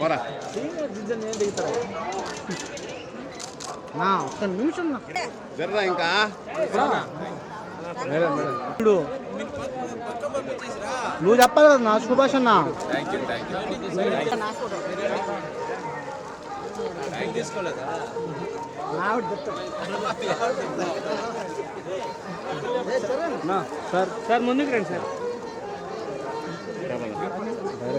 పోరా. నా ఒక్క నిమిషం నా. జర్రా ఇంకా? ఇప్పుడు నువ్వు చెప్పాలి కదా నా సుభాష్ అన్న. సార్ సార్ ముందుకు రండి సార్.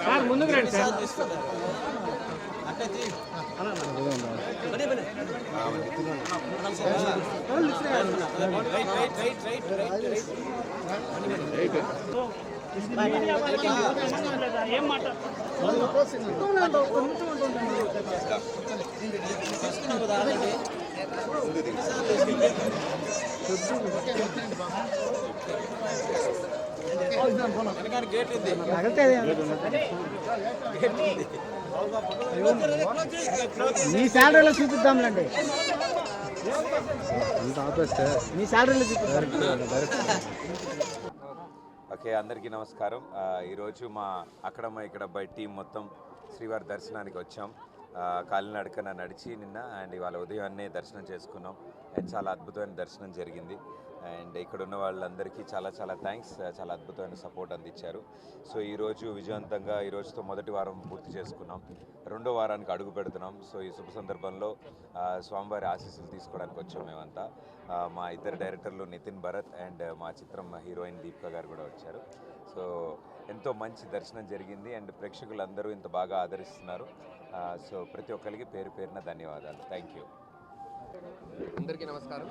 సార్ ముందుకు రండి సార్. ఏం మాట మీ శాలరీలో చూపిద్దాంలేండి. మీ శాలరీలో చూపిద్దాం. ఓకే అందరికీ నమస్కారం. ఈరోజు మా అక్కడమ్మ ఇక్కడ బై టీం మొత్తం శ్రీవారి దర్శనానికి వచ్చాం. ఆ, కాలినడకన నడిచి నిన్న అండ్ ఇవాళ ఉదయాన్నే దర్శనం చేసుకున్నాం. అండ్ చాలా అద్భుతమైన దర్శనం జరిగింది. అండ్ ఇక్కడ ఉన్న వాళ్ళందరికీ చాలా చాలా థ్యాంక్స్ చాలా అద్భుతమైన సపోర్ట్ అందించారు. సో ఈరోజు విజయవంతంగా ఈ రోజుతో మొదటి వారం పూర్తి చేసుకున్నాం. రెండో వారానికి అడుగు పెడుతున్నాం. సో ఈ శుభ సందర్భంలో స్వామివారి ఆశీస్సులు తీసుకోవడానికి వచ్చాం మేమంతా. మా ఇద్దరు డైరెక్టర్లు నితిన్ భరత్ అండ్ మా చిత్రం హీరోయిన్ దీపిక గారు కూడా వచ్చారు. సో ఎంతో మంచి దర్శనం జరిగింది అండ్ ప్రేక్షకులందరూ ఇంత బాగా ఆదరిస్తున్నారు. సో ప్రతి ఒక్కరికి పేరు పేరున ధన్యవాదాలు. Thank you. అందరికీ నమస్కారం.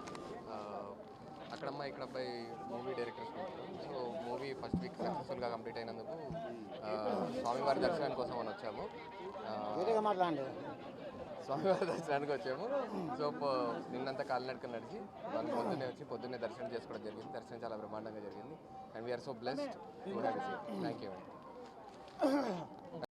అక్కడమ్మ ఇక్కడ అబ్బాయి movie directors so movie first week సక్సెస్ఫుల్గా కంప్లీట్ అయినందుకు స్వామివారి దర్శనానికి కోసం అని వచ్చాము. స్వామివారి దర్శనానికి వచ్చాము. సో నిన్నంతా కాలినడక నడిచి వాళ్ళు పొద్దున్నే వచ్చి పొద్దున్నే దర్శనం చేసుకోవడం జరిగింది. దర్శనం చాలా బ్రహ్మాండంగా జరిగింది. And we are so blessed thank you